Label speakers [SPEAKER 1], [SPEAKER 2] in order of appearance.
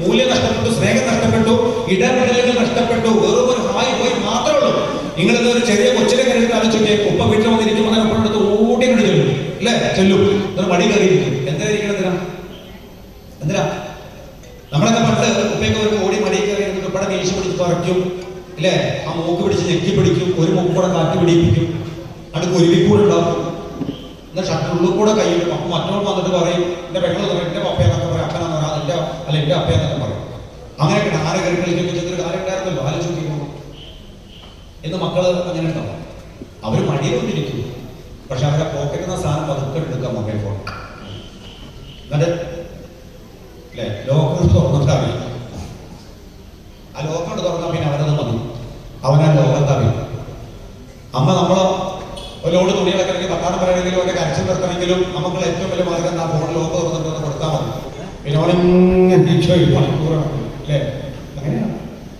[SPEAKER 1] മൂല്യം നഷ്ടപ്പെട്ടു സ്നേഹം നഷ്ടപ്പെട്ടു ഇടപെടലുകൾ നഷ്ടപ്പെട്ടു വെറും ഒരു ഹായ് പോയി മാത്രമേ ഉള്ളൂ. നിങ്ങളിത് ഒരു ചെറിയ കൊച്ചിനെ കഴിഞ്ഞിട്ട് ആലോചിക്കേ ഉപ്പ വീട്ടിൽ വന്നിരിക്കുമ്പോൾ അങ്ങനെ ഉപ്പടുത്ത് അടുത്ത് ഓടി കൊണ്ട് ചെല്ലും. അല്ലേ ചെല്ലും. എന്നിട്ട് മടി കയറിയിരിക്കും എന്താ ഇരിക്കണം എന്തിനാ? എന്തിനാ? നമ്മളൊക്കെ പണ്ട് ഉപ്പയൊക്കെ ഒരു ഓടി മടി കയറി ഉപ്പടെ വീശി പിടിച്ച് തുറയ്ക്കും. അല്ലേ ആ മൂക്ക് പിടിച്ച് ഞെക്കി പിടിക്കും. ഒരു മൂക്ക് കൂടെ കാറ്റ് പിടിപ്പിക്കും. അടുക്ക് ഒരുവിക്കൂടെ ഉണ്ടാക്കും എന്നാൽ ഷട്ടുള്ളിൽ കൂടെ കൈയിടും അപ്പം മറ്റോട് വന്നിട്ട് പറയും എന്റെ പെങ്ങൾ പറയും എന്റെ പപ്പയെന്നൊക്കെ പറയും അപ്പനെന്ന് പറയാം എന്റെ അപ്പയെ തന്നെ പറയും. അങ്ങനെയൊക്കെ ആരെ കയറി കളിക്കൊക്കെ ചെയ്തൊരു കാര്യം ഉണ്ടായിരുന്നല്ലോ? ആലോചിച്ച് എന്ന് മക്കൾ അങ്ങനെ ഉണ്ടാവും അവർ മടിയൊന്നിരിക്കും പക്ഷെ അവരെ പോക്കറ്റിൽ നിന്ന് സാധനം പതുക്കെ എടുക്കാം മൊബൈൽ ഫോൺ. എന്നിട്ട് അല്ലേ ലോക്കർ തുറന്നിട്ട് അറിയാം ആ ലോക്കർ തുറന്നാൽ പിന്നെ അവരത് മതി. അവനാ ലോകത്ത് അമ്മ നമ്മളോ ഒരു ലോഡ് തുണികളൊക്കെ അല്ലെങ്കിൽ പത്താണം പറയണമെങ്കിലും ഒക്കെ കരച്ചിൽ നിർത്തണമെങ്കിലും നമുക്ക് ഏറ്റവും വലിയ മാർഗം എന്താ? ഫോൺ ലോക്ക് തുറന്നിട്ട് കൊടുത്താൽ മതി. പിന്നെ അവനിങ്ങനെ ഇരിക്കും, ഒരു മണിക്കൂർ അല്ലേ